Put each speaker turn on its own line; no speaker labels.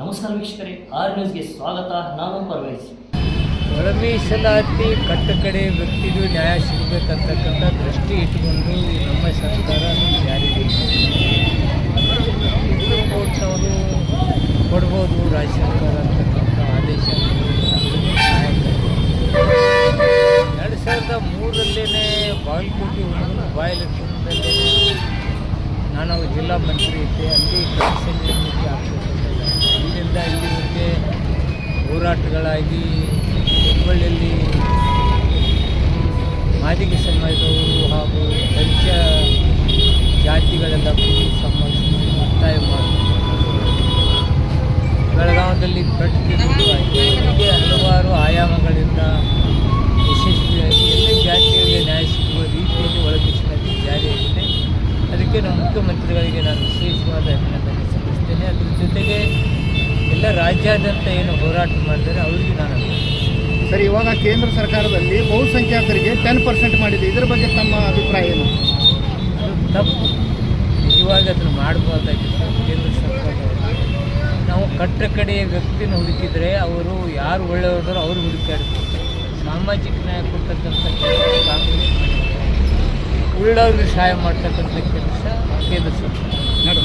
ನಮಸ್ಕಾರ ವೀಕ್ಷಕರೇ, ಆರ್ ನ್ಯೂಸ್ಗೆ ಸ್ವಾಗತ, ನಾನು ಪರ್ವೇಜ್
ಕಟ್ಟ ಕಡೆ ವ್ಯಕ್ತಿಗೂ ನ್ಯಾಯ ಸಿಗಬೇಕಂತಕ್ಕಂಥ ದೃಷ್ಟಿ ಇಟ್ಟುಕೊಂಡು ನಮ್ಮ ಸರ್ಕಾರ ಜಾರಿಗೆ ಕೋರ್ಟ್ನವರು ಕೊಡ್ಬೋದು ರಾಜ್ಯ ಸರ್ಕಾರ ಅಂತಕ್ಕಂಥ ಆದೇಶ. ಎರಡು ಸಾವಿರದ ಮೂರರಲ್ಲೇ ಬಾಗಲಕೋಟೆ ಬಾಯಲಕ್ಷಣದಲ್ಲೇ ನಾನು ಜಿಲ್ಲಾ ಮಂತ್ರಿ ಇದ್ದೆ. ಅಲ್ಲಿ ಕಮಿಷನ್ ಇಲ್ಲಿವರೆಗೆ ಹೋರಾಟಗಳಾಗಿ ಹುಬ್ಬಳ್ಳಿಯಲ್ಲಿ ಮಾದಿಗೆ ಸಮಾಜದವರು ಹಾಗೂ ಪಂಚ ಜಾತಿಗಳೆಲ್ಲ ಸಮಾಜ ಒತ್ತಾಯ ಮಾಡಿ ಬೆಳಗಾವದಲ್ಲಿ ಹೀಗೆ ಹಲವಾರು ಆಯಾಮಗಳಿಂದ ಯಶಸ್ವಿಯಾಗಿ ಎಲ್ಲ ಜಾತಿಗಳಿಗೆ ನ್ಯಾಯ ಸಿಗುವ ರೀತಿಯಲ್ಲಿ ಒಳಗಿಸಿನಲ್ಲಿ ಜಾರಿಯಾಗಿದೆ ಅದಕ್ಕೆ ನಮ್ಮ ಮುಖ್ಯಮಂತ್ರಿಗಳಿಗೆ ನಾನು ವಿಶೇಷವಾದ ಅಭಿನಂದನೆ ಸಲ್ಲಿಸ್ತೇನೆ. ಅದರ ಜೊತೆಗೆ ಎಲ್ಲ ರಾಜ್ಯಾದ್ಯಂತ ಏನು ಹೋರಾಟ ಮಾಡಿದರೆ ಅವರಿಗೆ ನಾನು ಸರಿ
ಸರ್ ಇವಾಗ ಕೇಂದ್ರ ಸರ್ಕಾರದಲ್ಲಿ ಬಹುಸಂಖ್ಯಾತರಿಗೆ ಟೆನ್ ಪರ್ಸೆಂಟ್ ಮಾಡಿದೆ. ಇದರ ಬಗ್ಗೆ ತಮ್ಮ ಅಭಿಪ್ರಾಯ ಏನು?
ಅದು ತಪ್ಪು. ನಿಜವಾಗ ಅದನ್ನು ಮಾಡಬಹುದಾಗಿತ್ತು ಕೇಂದ್ರ ಸರ್ಕಾರ ನಾವು ಕಟ್ಟ ಕಡೆಯ ವ್ಯಕ್ತಿನ ಹುಡುಕಿದರೆ ಅವರು ಯಾರು ಒಳ್ಳೆಯವರು ಅವರು ಹುಡುಕಾಡ್ತಾರೆ. ಸಾಮಾಜಿಕ ನ್ಯಾಯ ಕೊಡ್ತಕ್ಕಂಥ ಕೆಲಸ ಕಾಂಗ್ರೆಸ್ ಉಳ್ಳವ್ರಿಗೆ ಸಹಾಯ ಮಾಡ್ತಕ್ಕಂಥ ಕೆಲಸ ಕೇಂದ್ರ ಸರ್ಕಾರ.